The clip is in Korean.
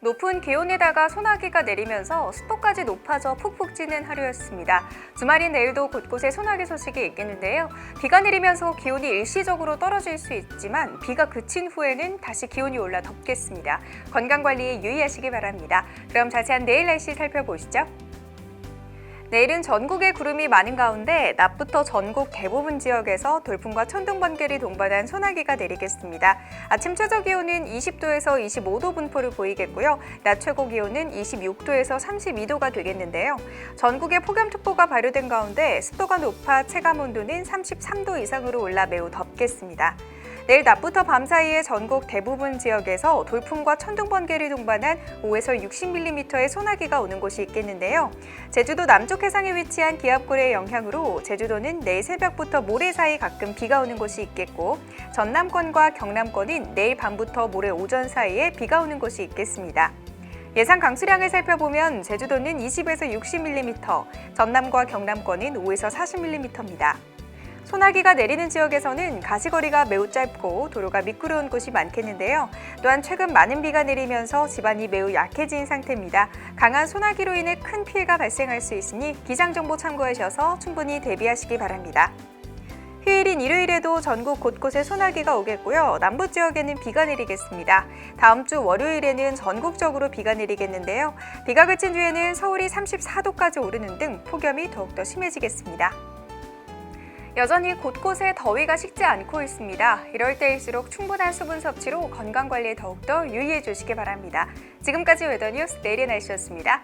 높은 기온에다가 소나기가 내리면서 습도까지 높아져 푹푹 찌는 하루였습니다. 주말인 내일도 곳곳에 소나기 소식이 있겠는데요. 비가 내리면서 기온이 일시적으로 떨어질 수 있지만 비가 그친 후에는 다시 기온이 올라 덥겠습니다. 건강 관리에 유의하시기 바랍니다. 그럼 자세한 내일 날씨 살펴보시죠. 내일은 전국에 구름이 많은 가운데 낮부터 전국 대부분 지역에서 돌풍과 천둥 번개를 동반한 소나기가 내리겠습니다. 아침 최저 기온은 20도에서 25도 분포를 보이겠고요. 낮 최고 기온은 26도에서 32도가 되겠는데요. 전국에 폭염특보가 발효된 가운데 습도가 높아 체감 온도는 33도 이상으로 올라 매우 덥겠습니다. 내일 낮부터 밤 사이에 전국 대부분 지역에서 돌풍과 천둥 번개를 동반한 5에서 60mm의 소나기가 오는 곳이 있겠는데요. 제주도 남쪽 해상에 위치한 기압골의 영향으로 제주도는 내일 새벽부터 모레 사이 가끔 비가 오는 곳이 있겠고 전남권과 경남권은 내일 밤부터 모레 오전 사이에 비가 오는 곳이 있겠습니다. 예상 강수량을 살펴보면 제주도는 20에서 60mm, 전남과 경남권은 5에서 40mm입니다. 소나기가 내리는 지역에서는 가시거리가 매우 짧고 도로가 미끄러운 곳이 많겠는데요. 또한 최근 많은 비가 내리면서 집안이 매우 약해진 상태입니다. 강한 소나기로 인해 큰 피해가 발생할 수 있으니 기상 정보 참고하셔서 충분히 대비하시기 바랍니다. 휴일인 일요일에도 전국 곳곳에 소나기가 오겠고요. 남부 지역에는 비가 내리겠습니다. 다음 주 월요일에는 전국적으로 비가 내리겠는데요. 비가 그친 뒤에는 서울이 34도까지 오르는 등 폭염이 더욱더 심해지겠습니다. 여전히 곳곳에 더위가 식지 않고 있습니다. 이럴 때일수록 충분한 수분 섭취로 건강 관리에 더욱더 유의해 주시기 바랍니다. 지금까지 웨더뉴스 내일의 날씨였습니다.